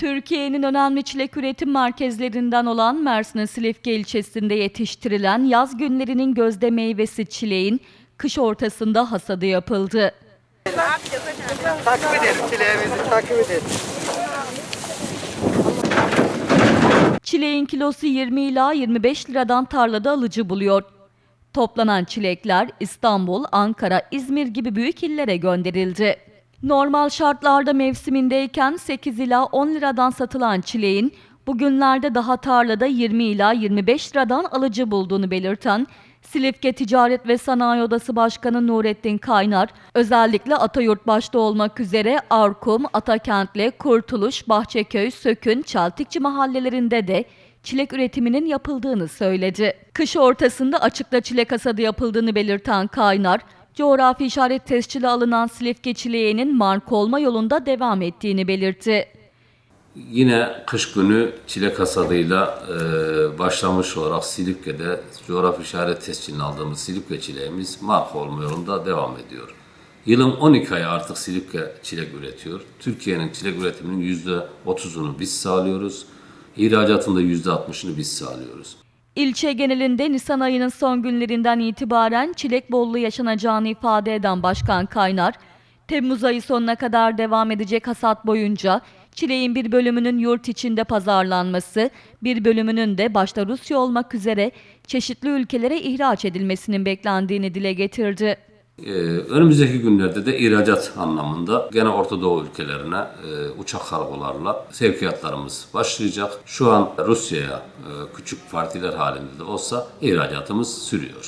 Türkiye'nin önemli çilek üretim merkezlerinden olan Mersin'in Silifke ilçesinde yetiştirilen yaz günlerinin gözde meyvesi çileğin kış ortasında hasadı yapıldı. Takip edelim çileğimizi takip edelim. Çileğin kilosu 20 ila 25 liradan tarlada alıcı buluyor. Toplanan çilekler İstanbul, Ankara, İzmir gibi büyük illere gönderildi. Normal şartlarda mevsimindeyken 8 ila 10 liradan satılan çileğin bugünlerde daha tarlada 20 ila 25 liradan alıcı bulduğunu belirten Silifke Ticaret ve Sanayi Odası Başkanı Nurettin Kaynar, özellikle Atayurt başta olmak üzere Arkum, Atakentli, Kurtuluş, Bahçeköy, Sökün, Çeltikçi mahallelerinde de çilek üretiminin yapıldığını söyledi. Kış ortasında açıkta çilek hasadı yapıldığını belirten Kaynar, coğrafi işaret tescili alınan Silifke çileğinin marka olma yolunda devam ettiğini belirtti. Yine kış günü çilek hasadıyla e, başlamış olarak Silifke'de coğrafi işaret tescilini aldığımız Silifke çileğimiz marka olma yolunda devam ediyor. Yılın 12 ayı artık Silifke çilek üretiyor. Türkiye'nin çilek üretiminin %30'unu biz sağlıyoruz. İhracatında %60'ını biz sağlıyoruz. İlçe genelinde Nisan ayının son günlerinden itibaren çilek bolluğu yaşanacağını ifade eden Başkan Kaynar, Temmuz ayı sonuna kadar devam edecek hasat boyunca çileğin bir bölümünün yurt içinde pazarlanması, bir bölümünün de başta Rusya olmak üzere çeşitli ülkelere ihraç edilmesinin beklendiğini dile getirdi. Ee, önümüzdeki günlerde de ihracat anlamında gene Orta Doğu ülkelerine e, uçak kargolarla sevkiyatlarımız başlayacak. Şu an Rusya'ya e, küçük partiler halinde de olsa ihracatımız sürüyor.